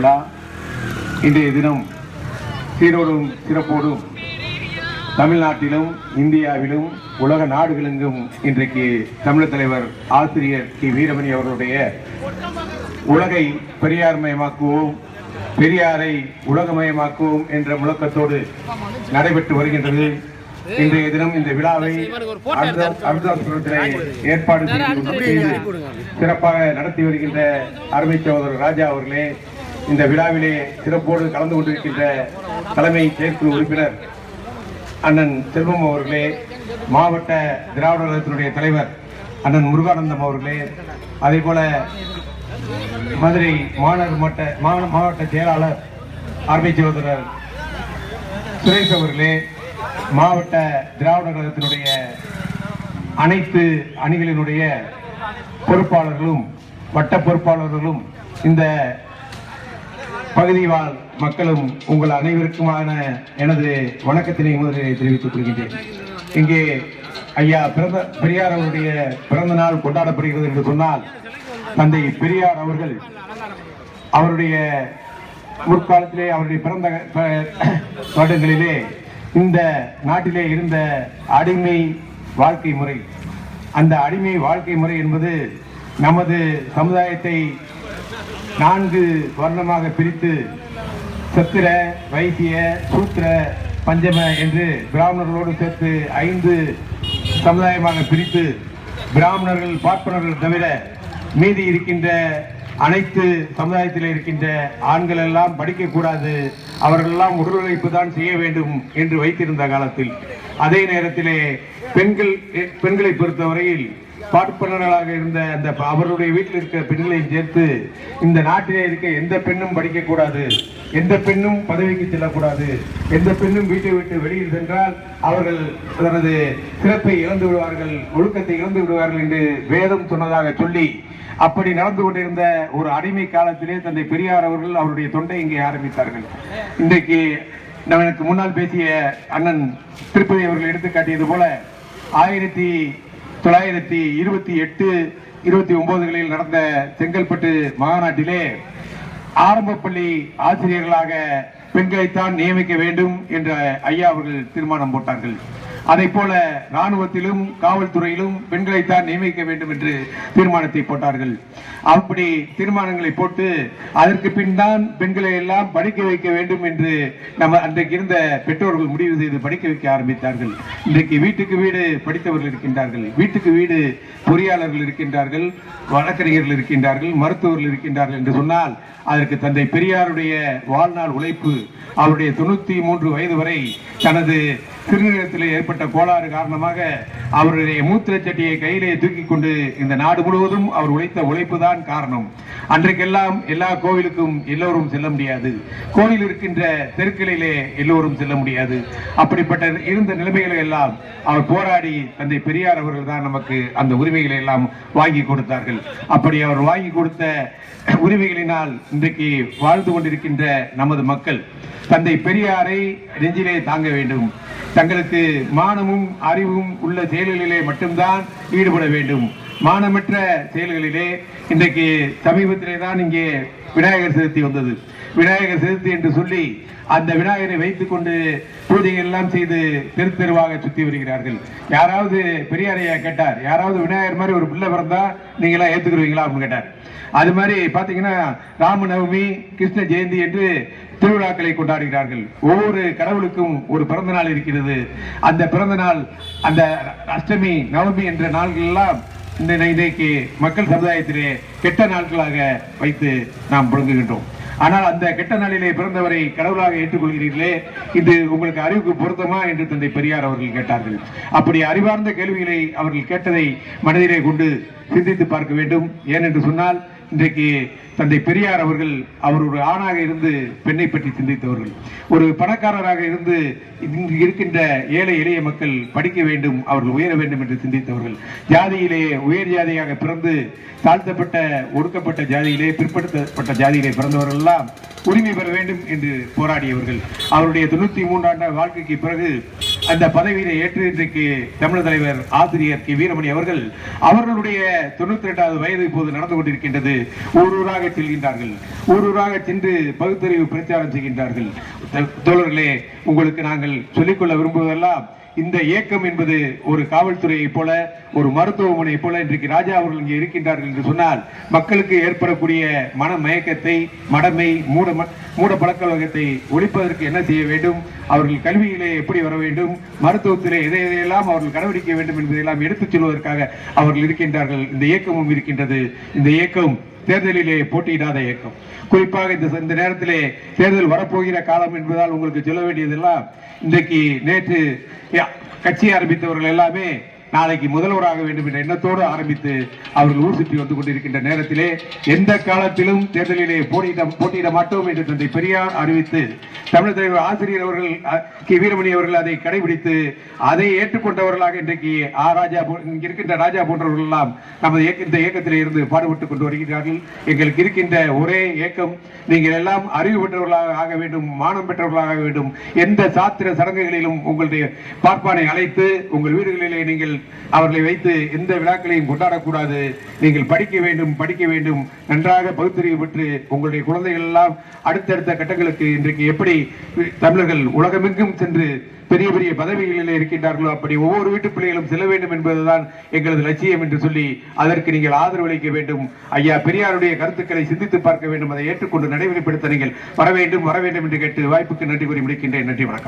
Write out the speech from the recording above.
விழா இன்றைய தினம் சீரோடும் சிறப்போடும் தமிழ்நாட்டிலும் இந்தியாவிலும் உலக நாடுகளெங்கும் இன்றைக்கு தமிழர் தலைவர் ஆசிரியர் கி. வீரமணி அவர்களுடைய உலகை பெரியார்மயமாக்குவோம் பெரியாரை உலகமயமாக்குவோம் என்ற முழக்கத்தோடு நடைபெற்று வருகின்றது. இன்றைய தினம் இந்த விழாவை அமிர்தாபுரத்திலே ஏற்பாடு செய்து சிறப்பாக நடத்தி வருகின்ற அருமை சகோதரர் ராஜா அவர்களே இந்த விழாவிலே சிறப்போடு கலந்து கொண்டிருக்கின்ற தலைமை செயற்குழு உறுப்பினர் அண்ணன் செல்வம் அவர்களே மாவட்ட திராவிட கழகத்தினுடைய தலைவர் அண்ணன் முருகானந்தம் அவர்களே அதே போல மதுரை மாநகர் மட்ட மாவட்ட மாவட்ட செயலாளர் ஆர்மி சகோதரர் சுரேஷ் அவர்களே மாவட்ட திராவிட கழகத்தினுடைய அனைத்து அணிகளினுடைய பொறுப்பாளர்களும் வட்ட பொறுப்பாளர்களும் இந்த பகுதி வாழ் மக்களும் உங்கள் அனைவருக்குமான எனது வணக்கத்தினை முதலில் தெரிவித்துக் கொள்கின்றேன். இங்கே ஐயா பிறந்த பெரியார் அவருடைய பிறந்த நாள் கொண்டாடப்படுகிறது என்று சொன்னால் தந்தை பெரியார் அவர்கள் அவருடைய முற்காலத்திலே அவருடைய பிறந்த வருடங்களிலே இந்த நாட்டிலே இருந்த அடிமை வாழ்க்கை முறை. அந்த அடிமை வாழ்க்கை முறை என்பது நமது சமுதாயத்தை நான்கு வர்ணமாக பிரித்து சத்திர வைசிய சூத்திர பஞ்சம என்று பிராமணர்களோடு சேர்த்து ஐந்து சமுதாயமாக பிரித்து பிராமணர்கள் பார்ப்பனர்கள் தவிர மீதி இருக்கின்ற அனைத்து சமுதாயத்தில் இருக்கின்ற ஆண்கள் எல்லாம் படிக்கக்கூடாது. அவர்களெல்லாம் உடல் உழைப்பு தான் செய்ய வேண்டும் என்று வைத்திருந்த காலத்தில். அதே நேரத்திலே பெண்கள் பெண்களை பொறுத்தவரையில் பார்ப்பனர்களாக இருந்த அந்த அவருடைய வீட்டில் இருக்க பெண்களையும் சேர்த்து இந்த நாட்டிலே இருக்க எந்த பெண்ணும் படிக்கக்கூடாது எந்த பெண்ணும் பதவிக்கு செல்லக்கூடாது எந்த பெண்ணும் வீட்டை விட்டு வெளியில் சென்றால் அவர்கள் தனது சிறப்பை இழந்து விடுவார்கள் ஒழுக்கத்தை இழந்து விடுவார்கள் என்று வேதம் சொன்னதாக சொல்லி அப்படி நடந்து கொண்டிருந்த ஒரு அடிமை காலத்திலே தந்தை பெரியார் அவர்கள் அவருடைய தொண்டை இங்கே ஆரம்பித்தார்கள். இன்றைக்கு நமக்கு முன்னால் பேசிய அண்ணன் திருப்பதி அவர்கள் எடுத்து காட்டியது போல ஆயிரத்தி தொள்ளாயிரத்தி இருபத்தி எட்டு இருபத்தி ஒன்பதுகளில் நடந்த செங்கல்பட்டு மாநாட்டிலே ஆரம்ப பள்ளி ஆசிரியர்களாக பெண்களைத்தான் நியமிக்க வேண்டும் என்ற ஐயா அவர்கள் தீர்மானம் போட்டார்கள். அதை போல ராணுவத்திலும் காவல்துறையிலும் பெண்களைத்தான் நியமிக்க வேண்டும் என்று தீர்மானத்தை போட்டார்கள். அப்படி தீர்மானங்களை போட்டு அதற்கு பின் தான் பெண்களை எல்லாம் படிக்க வைக்க வேண்டும் என்று நம்ம அன்றைக்கு இருந்த பெற்றோர்கள் முடிவு செய்து படிக்க வைக்க ஆரம்பித்தார்கள். இன்றைக்கு வீட்டுக்கு வீடு படித்தவர்கள் இருக்கின்றார்கள். வீட்டுக்கு வீடு பொறியாளர்கள் இருக்கின்றார்கள் வழக்கறிஞர்கள் இருக்கின்றார்கள் மருத்துவர்கள் இருக்கின்றார்கள் என்று சொன்னால் அதற்கு தந்தை பெரியாருடைய வாழ்நாள் உழைப்பு அவருடைய தொண்ணூத்தி மூன்று வயது வரை தனது சிறுநீரகத்தில் ஏற்பட்ட கோளாறு காரணமாக அவருடைய மூத்திரச்சட்டியை கையிலே தூக்கி கொண்டு இந்த நாடு முழுவதும் அவர் உழைத்த உழைப்பு தான் காரணம். அன்றைக்கெல்லாம் எல்லா கோவிலுக்கும் எல்லோரும் செல்ல முடியாது. கோவில் இருக்கின்ற தெருக்களிலே எல்லோரும் செல்ல முடியாது. அப்படிப்பட்ட இருந்த நிலைமைகளை எல்லாம் அவர் போராடி தந்தை பெரியார் அவர்கள் தான் நமக்கு அந்த உரிமைகளை எல்லாம் வாங்கி கொடுத்தார்கள். அப்படி அவர் வாங்கி கொடுத்த உரிமைகளினால் இன்றைக்கு வாழ்ந்து கொண்டிருக்கின்ற நமது மக்கள் தந்தை பெரியாரை நெஞ்சிலே தாங்க வேண்டும். தங்களுக்கு மானமும் அறிவும் உள்ள செயல்களிலே மட்டும்தான் ஈடுபட வேண்டும். மானமற்ற செயல்களிலே இன்றைக்கு சமீபத்திலே தான் இங்கே விநாயகர் சதுர்த்தி வந்தது. விநாயகர் சதுர்த்தி என்று சொல்லி அந்த விநாயகரை வைத்துக் கொண்டு பூஜைகள் எல்லாம் செய்து தெரு தெருவாக சுத்தி வருகிறார்கள். யாராவது பெரியாரையா கேட்டார் யாராவது விநாயகர் மாதிரி ஒரு பிள்ளை பிறந்தா நீங்க எல்லாம் அப்படின்னு கேட்டார். அது மாதிரி பாத்தீங்கன்னா ராமநவமி கிருஷ்ண ஜெயந்தி என்று திருவிழாக்களை கொண்டாடுகிறார்கள். ஒவ்வொரு கடவுளுக்கும் ஒரு பிறந்த நாள் இருக்கிறது. அந்த பிறந்த நாள் அந்த அஷ்டமி நவமி என்ற நாள்கள் எல்லாம் இந்த இன்றைக்கு மக்கள் சமுதாயத்திலே கெட்ட நாட்களாக வைத்து நாம் புழங்குகின்றோம். ஆனால் அந்த கெட்ட நாளிலே பிறந்தவரை கடவுளாக ஏற்றுக்கொள்கிறீர்களே இது உங்களுக்கு அறிவுக்கு பொருத்தமா என்று தந்தை பெரியார் அவர்கள் கேட்டார்கள். அப்படி அறிவார்ந்த கேள்விகளை அவர்கள் கேட்டதை மனதிலே கொண்டு சிந்தித்து பார்க்க வேண்டும். ஏனென்று சொன்னால் இன்றைக்கு தந்தை பெரியார் அவர்கள் அவர் ஒரு ஆணாக இருந்து பெண்ணை பற்றி சிந்தித்தவர்கள். ஒரு பணக்காரராக இருந்து இங்கு இருக்கின்ற ஏழை எளிய மக்கள் படிக்க வேண்டும் அவர்கள் உயர வேண்டும் என்று சிந்தித்தவர்கள். ஜாதியிலே உயர் ஜாதியாக பிறந்து தாழ்த்தப்பட்ட ஒடுக்கப்பட்ட ஜாதியிலே பிற்படுத்தப்பட்ட ஜாதியிலே பிறந்தவர்கள் எல்லாம் உரிமை பெற வேண்டும் என்று போராடியவர்கள். அவருடைய தொண்ணூத்தி மூன்றாண்டு வாழ்க்கைக்கு பிறகு அந்த பதவியினை ஏற்று இன்றைக்கு தமிழ் தலைவர் ஆசிரியர் கி வீரமணி அவர்கள் அவர்களுடைய தொண்ணூத்தி இரண்டாவது வயது இப்போது நடந்து கொண்டிருக்கின்றது. ஊர் ஊராக செல்கின்றார்கள். ஊரூராக ஊராக சென்று பகுத்தறிவு பிரச்சாரம் செய்கின்றார்கள். தோழர்களே உங்களுக்கு நாங்கள் சொல்லிக்கொள்ள விரும்புவதெல்லாம் இந்த இயக்கம் என்பது ஒரு காவல்துறையைப் போல ஒரு மருத்துவமனையைப் போல இன்றைக்கு ராஜா அவர்கள் இங்கே இருக்கின்றார்கள் என்று சொன்னால் மக்களுக்கு ஏற்படக்கூடிய மன மயக்கத்தை மடமை மூட ம- மூட பழக்க வழக்கத்தை ஒழிப்பதற்கு என்ன செய்ய வேண்டும்? அவர்கள் கல்வியிலே எப்படி வர வேண்டும்? மருத்துவத்திலே எதை எதையெல்லாம் அவர்கள் கடைபிடிக்க வேண்டும் என்பதையெல்லாம் எடுத்துச் சொல்வதற்காக அவர்கள் இருக்கின்றார்கள். இந்த இயக்கமும் இருக்கின்றது. இந்த இயக்கம் தேர்தலிலே போட்டியிடாத இயக்கம். குறிப்பாக இந்த இந்த நேரத்திலே தேர்தல் வரப்போகிற காலம் என்பதால் உங்களுக்கு சொல்ல வேண்டியதெல்லாம் இன்றைக்கு நேற்று யா- கட்சி ஆரம்பித்தவர்கள் எல்லாமே நாளைக்கு முதல்வராக வேண்டும் என்ற எண்ணத்தோடு ஆரம்பித்து அவர்கள் ஊர் சுற்றி வந்து கொண்டிருக்கின்ற நேரத்திலே எந்த காலத்திலும் தேர்தலிலே போட்டியிட போட்டியிட மாட்டோம் என்று தந்தை பெரியார் அறிவித்து தமிழ் தலைவர் ஆசிரியர் அவர்கள் கி. வீரமணி அவர்கள் அதை கடைபிடித்து அதை ஏற்றுக்கொண்டவர்களாக இன்றைக்கு ஆ ராஜா போ- இருக்கின்ற ராஜா போன்றவர்கள் எல்லாம் நமது இந்த இயக்கத்திலே இருந்து பாடுபட்டுக் கொண்டு வருகிறார்கள். எங்களுக்கு இருக்கின்ற ஒரே இயக்கம் நீங்கள் எல்லாம் அறிவு பெற்றவர்களாக ஆக வேண்டும் மானம் பெற்றவர்களாக வேண்டும். எந்த சாத்திர சடங்குகளிலும் உங்களுடைய பார்ப்பானை அழைத்து உங்கள் வீடுகளிலே நீங்கள் அவர்களை வைத்து எந்த விழாக்களையும் கொண்டாடக்கூடாது. நீங்கள் படிக்க வேண்டும் படிக்க வேண்டும். நன்றாக பகுத்தறிவு பெற்று உங்களுடைய குழந்தைகள் எல்லாம் அடுத்தடுத்த கட்டங்களுக்கு இன்றைக்கு எப்படி தமிழர்கள் உலகமெங்கும் சென்று பெரிய பெரிய பதவிகளில் இருக்கின்றார்களோ அப்படி ஒவ்வொரு வீட்டு பிள்ளைகளும் செல்ல வேண்டும் என்பதுதான் எங்களது லட்சியம் என்று சொல்லி அதற்கு நீங்கள் ஆதரவளிக்க வேண்டும். ஐயா பெரியாருடைய கருத்துக்களை சிந்தித்து பார்க்க வேண்டும். அதை ஏற்றுக்கொண்டு நடைமுறைப்படுத்த நீங்கள் வர வேண்டும் வர வேண்டும் என்று கேட்டு வாய்ப்புக்கு நன்றி கூறி முடிக்கின்றேன். நன்றி வணக்கம்.